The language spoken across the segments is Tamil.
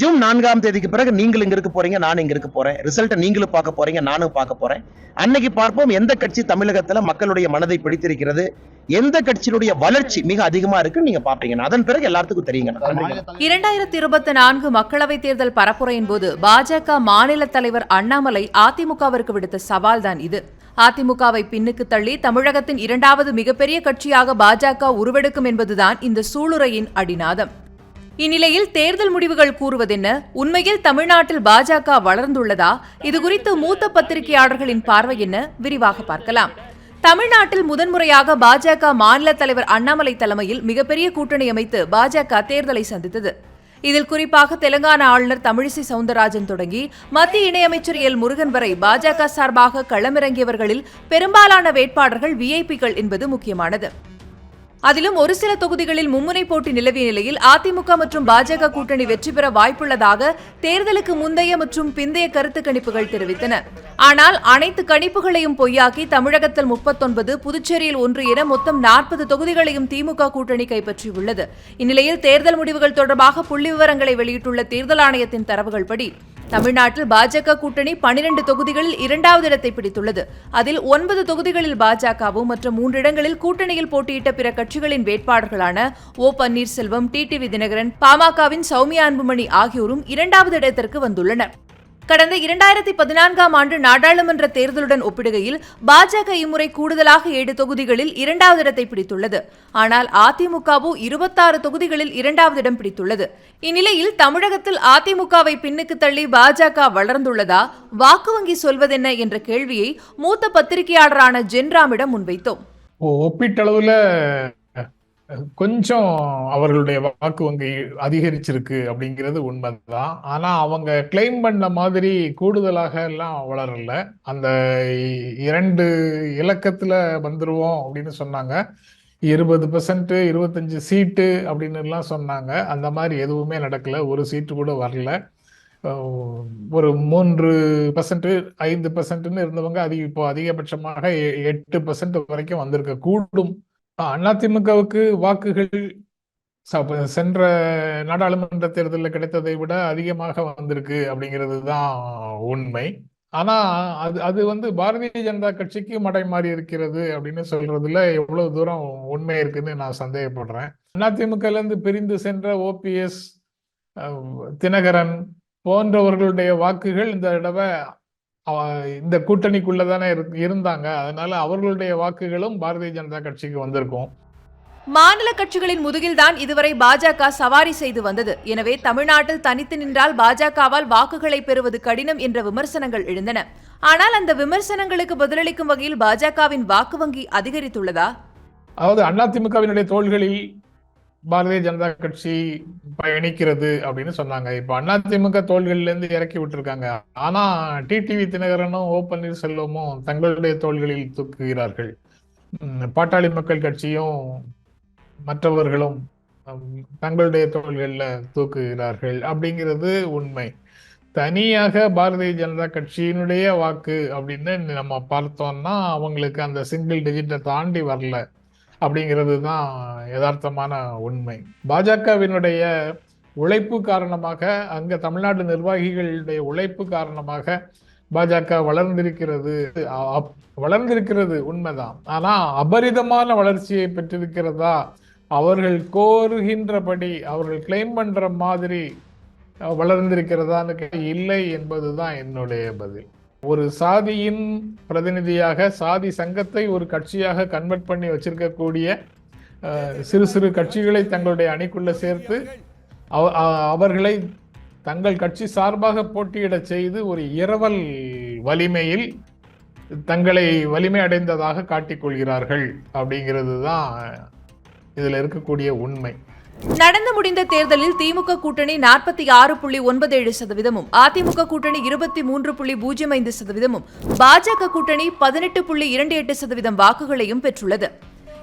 ஜூன் நான்காம் தேதிக்கு பிறகு நீங்கள் இங்க இருக்க போறீங்க நான் இங்க இருக்க போறேன். ரிசல்ட்டை நீங்களும் பார்க்க போறீங்க நானும் பார்க்க போறேன். அன்னைக்கு பார்ப்போம் எந்த கட்சி தமிழகத்துல மக்களுடைய மனதை பிடித்திருக்கிறது எந்த கட்சியினுடைய வளர்ச்சி மிக அதிகமா இருக்குன்னு நீங்க பாப்பீங்க அதன் பிறகு எல்லாத்துக்கும் தெரியுங்க. இரண்டாயிரத்தி இருபத்தி நான்கு மக்களவைத் தேர்தல் பரப்புரையின் போது பாஜக மாநில தலைவர் அண்ணாமலை அதிமுகவிற்கு விடுத்த சவால் தான் இது. அதிமுகவை பின்னுக்கு தள்ளி தமிழகத்தின் இரண்டாவது மிகப்பெரிய கட்சியாக பாஜக உருவெடுக்கும் என்பதுதான் இந்த சூளுரையின் அடிநாதம். இந்நிலையில் தேர்தல் முடிவுகள் கூறுவதென்ன? உண்மையில் தமிழ்நாட்டில் பாஜக வளர்ந்துள்ளதா? இதுகுறித்து மூத்த பத்திரிகையாளர்களின் பார்வை என்ன? விரிவாக பார்க்கலாம். தமிழ்நாட்டில் முதன்முறையாக பாஜக மாநில தலைவர் அண்ணாமலை தலைமையில் மிகப்பெரிய கூட்டணி அமைத்து பாஜக தேர்தலை சந்தித்தது. இதில் குறிப்பாக தெலங்கானா ஆளுநர் தமிழிசை சவுந்தரராஜன் தொடங்கி மத்திய இணையமைச்சர் எல். முருகன் வரை பாஜக சார்பாக களமிறங்கியவர்களில் பெரும்பாலான வேட்பாளர்கள் விஐபிகள் என்பது முக்கியமானது. அதிலும் ஒரு சில தொகுதிகளில் மும்முனை போட்டி நிலவிய நிலையில் அதிமுக மற்றும் பாஜக கூட்டணி வெற்றி பெற வாய்ப்புள்ளதாக தேர்தலுக்கு முந்தைய மற்றும் பிந்தைய கருத்து கணிப்புகள் தெரிவித்தன. ஆனால் அனைத்து கணிப்புகளையும் பொய்யாக்கி தமிழகத்தில் முப்பத்தொன்பது புதுச்சேரியில் ஒன்று என மொத்தம் நாற்பது தொகுதிகளையும் திமுக கூட்டணி கைப்பற்றியுள்ளது. இந்நிலையில் தேர்தல் முடிவுகள் தொடர்பாக புள்ளி விவரங்களை வெளியிட்டுள்ள தேர்தல் ஆணையத்தின் தரவுகள் படி தமிழ்நாட்டில் பாஜக கூட்டணி பனிரெண்டு தொகுதிகளில் இரண்டாவது இடத்தை பிடித்துள்ளது. அதில் ஒன்பது தொகுதிகளில் பாஜகவும் மற்றும் மூன்று இடங்களில் கூட்டணியில் போட்டியிட்ட பிற கட்சிகளின் வேட்பாளர்களான ஓ பன்னீர்செல்வம் டிடிவி தினகரன் பாமகவின் சௌமியா அன்புமணி ஆகியோரும் இரண்டாவது இடத்திற்கு வந்துள்ளனர். கடந்த இரண்டாயிரத்தி பதினான்காம் ஆண்டு நாடாளுமன்ற தேர்தலுடன் ஒப்பிடுகையில் பாஜக இம்முறை கூடுதலாக ஏழு தொகுதிகளில் இரண்டாவது இடத்தை பிடித்துள்ளது. ஆனால் அதிமுகவோ இருபத்தாறு தொகுதிகளில் இரண்டாவது இடம் பிடித்துள்ளது. இந்நிலையில் தமிழகத்தில் அதிமுகவை பின்னுக்கு தள்ளி பாஜக வளர்ந்துள்ளதா வாக்கு வங்கி சொல்வதென்ன என்ற கேள்வியை மூத்த பத்திரிகையாளரான ஜென்ராமிடம் முன்வைத்தோம். ஒப்பீட்டளவுல கொஞ்சம் அவர்களுடைய வாக்கு வங்கி அதிகரிச்சிருக்கு அப்படிங்கிறது உண்மைதான். ஆனா அவங்க கிளைம் பண்ண மாதிரி கூடுதலாக எல்லாம் வளரல. அந்த இரண்டு இலக்கத்துல வந்துருவோம் அப்படின்னு சொன்னாங்க. இருபது பெர்சன்ட் இருபத்தஞ்சு சீட்டு அப்படின்னு எல்லாம் சொன்னாங்க. அந்த மாதிரி எதுவுமே நடக்கல. ஒரு சீட்டு கூட வரல. ஒரு மூன்று பர்சன்ட் ஐந்து பர்சன்ட்னு இருந்தவங்க அதிக இப்போ அதிகபட்சமாக எ- எட்டு பர்சன்ட் வரைக்கும் வந்திருக்க கூடும். அதிமுகவுக்கு வாக்குகள் சென்ற நாடாளுமன்ற தேர்தலில் கிடைத்ததை விட அதிகமாக வந்திருக்கு அப்படிங்கிறது தான் உண்மை. ஆனா அது அது வந்து பாரதிய ஜனதா கட்சிக்கு மடை மாறி இருக்கிறது அப்படின்னு சொல்றதுல எவ்வளவு தூரம் உண்மை இருக்குன்னு நான் சந்தேகப்படுறேன். அதிமுகல இருந்து பிரிந்து சென்ற ஓபிஎஸ் தினகரன் போன்றவர்களுடைய வாக்குகள் இந்த தடவை இந்த கூட்டணிக்குள்ள தானே இருந்தாங்க. அதனால அவர்களுடைய வாக்குகளும் பாரதிய ஜனதா கட்சிக்கு வந்திருக்கும். மாநில கட்சிகளின் முதுகில்தான் இதுவரை பாஜக சவாரி செய்து வந்தது. எனவே தமிழ்நாட்டில் தனித்து நின்றால் பாஜகவால் வாக்குகளை பெறுவது கடினம் என்ற விமர்சனங்கள் எழுந்தன. ஆனால் அந்த விமர்சனங்களுக்கு பதிலளிக்கும் வகையில் பாஜகவின் வாக்கு வங்கி அதிகரித்துள்ளதா? அதாவது அதிமுகவினுடைய தோள்களில் பாரதிய ஜனதா கட்சி பயணிக்கிறது அப்படின்னு சொன்னாங்க. இப்ப அதிமுக தோள்கள்ல இருந்து இறக்கி விட்டுருக்காங்க. ஆனா டிடிவி தினகரனும் ஓ பன்னீர்செல்வமும் தங்களுடைய தோள்களில் தூக்குகிறார்கள். பாட்டாளி மக்கள் கட்சியும் மற்றவர்களும் தங்களுடைய தோள்களில் தூக்குகிறார்கள் அப்படிங்கிறது உண்மை. தனியாக பாரதிய ஜனதா கட்சியினுடைய வாக்கு அப்படின்னு நம்ம பார்த்தோம்னா அவங்களுக்கு அந்த சிங்கிள் டிஜிட்டை தாண்டி வரல. அப்படிங்கிறது தான் யதார்த்தமான உண்மை. பாஜகவினுடைய உழைப்பு காரணமாக அங்கே தமிழ்நாடு நிர்வாகிகளுடைய உழைப்பு காரணமாக பாஜக வளர்ந்திருக்கிறது. வளர்ந்திருக்கிறது உண்மைதான். ஆனால் அபரிதமான வளர்ச்சியை பெற்றிருக்கிறதா? அவர்கள் கோருகின்றபடி அவர்கள் கிளைம் பண்ணுற மாதிரி வளர்ந்திருக்கிறதான்னு கேட்டா இல்லை என்பதுதான் என்னுடைய பதில். ஒரு சாதியின் பிரதிநிதியாக சாதி சங்கத்தை ஒரு கட்சியாக கன்வெர்ட் பண்ணி வச்சிருக்கக்கூடிய சிறு சிறு கட்சிகளை தங்களுடைய அணிக்குள்ள சேர்த்து அவ- அவர்களை தங்கள் கட்சி சார்பாக போட்டியிடச் செய்து ஒரு இரவல் வலிமையில் தங்களை வலிமை அடைந்ததாக காட்டிக் கொள்கிறார்கள் அப்படிங்கிறது தான் இதில் இருக்கக்கூடிய உண்மை. நடந்து முடிந்த தேர்தலில் திமுக கூட்டணி நாற்பத்தி ஆறு புள்ளி ஒன்பது ஏழு சதவீதமும் அதிமுக கூட்டணி இருபத்தி மூன்று புள்ளி பூஜ்ஜியம் ஐந்து சதவீதமும் பாஜக கூட்டணி பதினெட்டு புள்ளி இரண்டு எட்டு சதவீதம் வாக்குகளையும் பெற்றுள்ளது.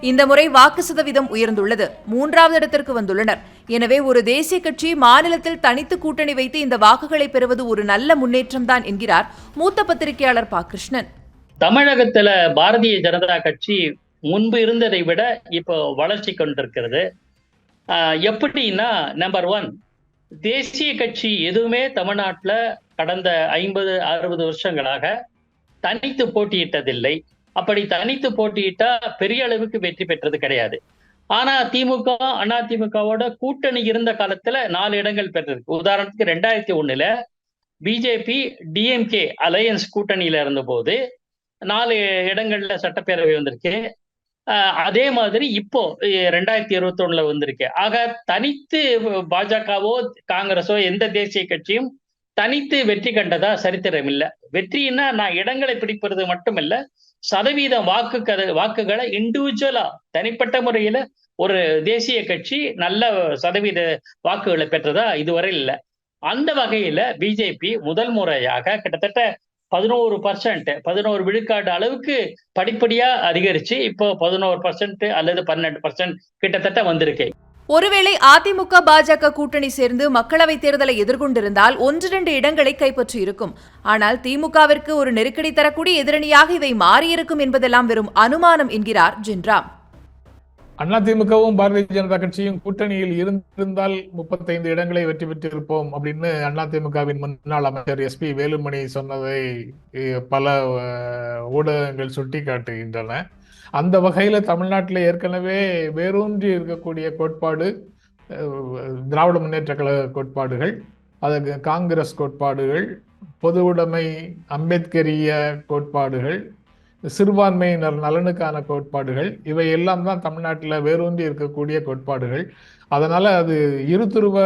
இந்த முறை வாக்கு சதவீதம் உயர்ந்துள்ளது. மூன்றாவது இடத்திற்கு வந்துள்ளனர். எனவே ஒரு தேசிய கட்சி மாநிலத்தில் தனித்து கூட்டணி வைத்து இந்த வாக்குகளை பெறுவது ஒரு நல்ல முன்னேற்றம்தான் என்கிறார் மூத்த பத்திரிகையாளர் பா. கிருஷ்ணன். தமிழகத்துல பாரதிய ஜனதா கட்சி முன்பு இருந்ததை விட இப்போ வளர்ச்சி கொண்டிருக்கிறது. எப்படின்னா நம்பர் ஒன் தேசிய கட்சி எதுவுமே தமிழ்நாட்டில் கடந்த ஐம்பது அறுபது வருஷங்களாக தனித்து போட்டியிட்டதில்லை. அப்படி தனித்து போட்டியிட்டா பெரிய அளவுக்கு வெற்றி பெற்றது கிடையாது. ஆனா திமுக அண்ணா திமுகவோட கூட்டணி இருந்த காலத்துல நாலு இடங்கள் பெற்றிருக்கு. உதாரணத்துக்கு ரெண்டாயிரத்தி ஒண்ணுல பிஜேபி டிஎம்கே அலையன்ஸ் கூட்டணியில இருந்தபோது நாலு இடங்கள்ல சட்டப்பேரவை வந்திருக்கு. அதே மாதிரி இப்போ ரெண்டாயிரத்தி இருபத்தி ஒண்ணுல வந்திருக்கு. ஆக தனித்து பாஜகவோ காங்கிரஸோ எந்த தேசிய கட்சியும் தனித்து வெற்றி கண்டதா சரித்திரம் இல்லை. வெற்றின்னா நான் இடங்களை பிடிப்பது மட்டும் இல்ல சதவீதம் வாக்கு வாக்குகளை இண்டிவிஜுவலா தனிப்பட்ட முறையில ஒரு தேசிய கட்சி நல்ல சதவீத வாக்குகளை பெற்றதா இதுவரை இல்ல. அந்த வகையில பிஜேபி முதல் முறையாக கிட்டத்தட்ட பதினோரு பர்சன்ட் பதினோரு விழுக்காடு அளவுக்கு படிப்படியா அதிகரிச்சு இப்போ பதினோரு பர்சன்ட் அல்லது பன்னெண்டு பர்சன்ட் கிட்டத்தட்ட வந்திருக்கு. ஒருவேளை அதிமுக பாஜக கூட்டணி சேர்ந்து மக்களவைத் தேர்தலை எதிர்கொண்டிருந்தால் ஒன்றிரண்டு இடங்களை கைப்பற்றி இருக்கும். ஆனால் திமுகவிற்கு ஒரு நெருக்கடி தரக்கூடிய எதிரணியாக இவை மாறியிருக்கும் என்பதெல்லாம் வெறும் அனுமானம் என்கிறார் ஜின்ராம். அதிமுகவும் பாரதிய ஜனதா கட்சியும் கூட்டணியில் இருந்திருந்தால் முப்பத்தைந்து இடங்களை வெற்றி பெற்றிருப்போம் அப்படின்னு அதிமுகவின் முன்னாள் அமைச்சர் எஸ் பி வேலுமணி சொன்னதை பல ஊடகங்கள் ஊடகங்கள் சுட்டிக்காட்டுகின்றன. அந்த வகையில தமிழ்நாட்டில் ஏற்கனவே வேரூன்றி இருக்கக்கூடிய கோட்பாடு திராவிட முன்னேற்ற கழக கோட்பாடுகள் அதற்கு காங்கிரஸ் கோட்பாடுகள் பொது உடைமை அம்பேத்கரிய கோட்பாடுகள் சிறுபான்மையினர் நலனுக்கான கோட்பாடுகள் இவை எல்லாம் தான் தமிழ்நாட்டில் வேரூன்றி இருக்கக்கூடிய கோட்பாடுகள். அதனால் அது இருதுருவ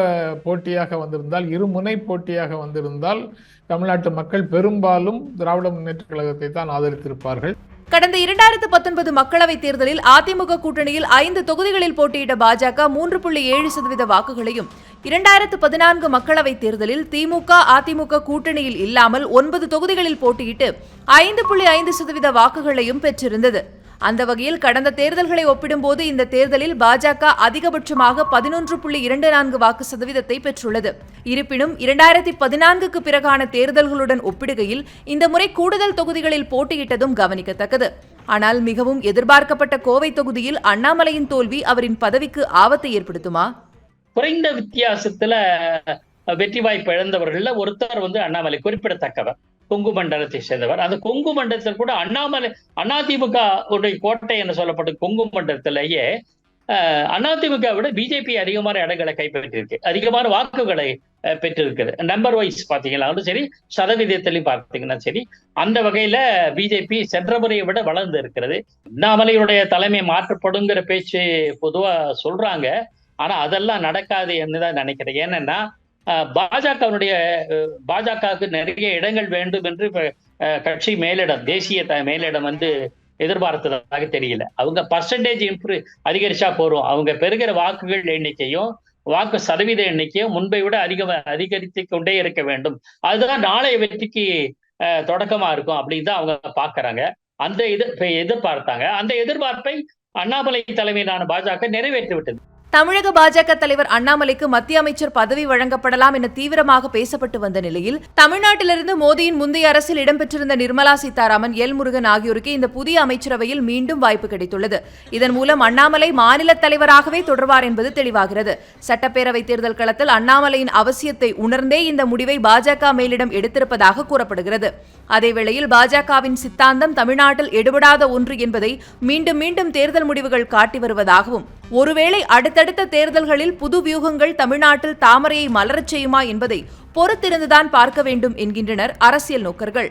போட்டியாக வந்திருந்தால் இருமுனை போட்டியாக வந்திருந்தால் தமிழ்நாட்டு மக்கள் பெரும்பாலும் திராவிட முன்னேற்ற கழகத்தை தான் ஆதரித்திருப்பார்கள். கடந்த இரண்டாயிரத்து பத்தொன்பது மக்களவைத் தேர்தலில் அதிமுக கூட்டணியில் ஐந்து தொகுதிகளில் போட்டியிட்ட பாஜக மூன்று புள்ளி ஏழு சதவீத வாக்குகளையும் இரண்டாயிரத்து பதினான்கு மக்களவைத் தேர்தலில் திமுக அதிமுக கூட்டணியில் இல்லாமல் ஒன்பது தொகுதிகளில் போட்டியிட்டு ஐந்து புள்ளி ஐந்து சதவீத வாக்குகளையும் பெற்றிருந்தது. அந்த வகையில் கடந்த தேர்தல்களை ஒப்பிடும்போது இந்த தேர்தலில் பாஜக அதிகபட்சமாக பதினொன்று புள்ளி இரண்டு நான்கு வாக்கு சதவீதத்தை பெற்றுள்ளது. இருப்பினும் இரண்டாயிரத்தி பதினான்குக்கு பிறகான தேர்தல்களுடன் ஒப்பிடுகையில் இந்த முறை கூடுதல் தொகுதிகளில் போட்டியிட்டதும் கவனிக்கத்தக்கது. ஆனால் மிகவும் எதிர்பார்க்கப்பட்ட கோவை தொகுதியில் அண்ணாமலையின் தோல்வி அவரின் பதவிக்கு ஆபத்தை ஏற்படுத்துமா? குறைந்த வித்தியாசத்துல வெற்றி வாய்ப்பு இழந்தவர்கள்ல ஒருத்தர் வந்து அண்ணாமலை குறிப்பிடத்தக்கவர் கொங்கு மண்டலத்தை சேர்ந்தவர். அந்த கொங்கு மண்டலத்தில் கூட அண்ணாமலை அதிமுக உடைய கோட்டை என்று சொல்லப்படும் கொங்கு மண்டலத்திலேயே அஹ், அதிமுக விட பிஜேபி அதிகமான இடங்களை கைப்பற்றியிருக்கு. அதிகமான வாக்குகளை பெற்றிருக்குது. நம்பர் வைஸ் பார்த்தீங்கன்னா சரி சதவீதத்திலையும் பார்த்தீங்கன்னா சரி அந்த வகையில பிஜேபி சென்ற முறையை விட வளர்ந்து இருக்கிறது. அண்ணாமலையுடைய தலைமை மாற்றப்படுங்கிற பேச்சு பொதுவா சொல்றாங்க. ஆனா அதெல்லாம் நடக்காது தான் நினைக்கிறேன். ஏன்னா பாஜகவினுடைய பாஜகவுக்கு நிறைய இடங்கள் வேண்டும் என்று கட்சி மேலிடம் தேசிய மேலிடம் வந்து எதிர்பார்த்ததாக தெரியல. அவங்க பர்சன்டேஜ் இம்ப்ரூவ் அதிகரிச்சா போறோம். அவங்க பெறுகிற வாக்குகள் எண்ணிக்கையும் வாக்கு சதவீத எண்ணிக்கையும் முன்பை விட அதிகம் அதிகரித்து கொண்டே இருக்க வேண்டும். அதுதான் நாளைய வெற்றிக்கு தொடக்கமா இருக்கும் அப்படின்னு தான் அவங்க பாக்குறாங்க அந்த எதிர்ப்பை எதிர்பார்த்தாங்க. அந்த எதிர்பார்ப்பை அண்ணாமலை தலைமையிலான பாஜக நிறைவேற்றி விட்டது தமிழக பாஜக தலைவர் அண்ணாமலைக்கு மத்திய அமைச்சர் பதவி வழங்கப்படலாம் என தீவிரமாக பேசப்பட்டு வந்த நிலையில் தமிழ்நாட்டிலிருந்து மோடியின் முந்தைய அரசில் இடம்பெற்றிருந்த நிர்மலா சீதாராமன் எல் முருகன் ஆகியோருக்கு இந்த புதிய அமைச்சரவையில் மீண்டும் வாய்ப்பு கிடைத்துள்ளது. இதன் மூலம் அண்ணாமலை மாநில தலைவராகவே தொடர்வார் என்பது தெளிவாகிறது. சட்டப்பேரவை தேர்தல் களத்தில் அண்ணாமலையின் அவசியத்தை உணர்ந்தே இந்த முடிவை பாஜக மேலிடம் எடுத்திருப்பதாக கூறப்படுகிறது. அதேவேளையில் பாஜகவின் சித்தாந்தம் தமிழ்நாட்டில் எடுபடாத ஒன்று என்பதை மீண்டும் மீண்டும் தேர்தல் முடிவுகள் காட்டி வருவதாகவும் ஒருவேளை அடுத்தடுத்த தேர்தல்களில் புது வியூகங்கள் தமிழ்நாட்டில் தாமரையை மலரச் செய்யுமா என்பதை பொறுத்திருந்துதான் பார்க்க வேண்டும் என்கின்றனர் அரசியல் நோக்கர்கள்.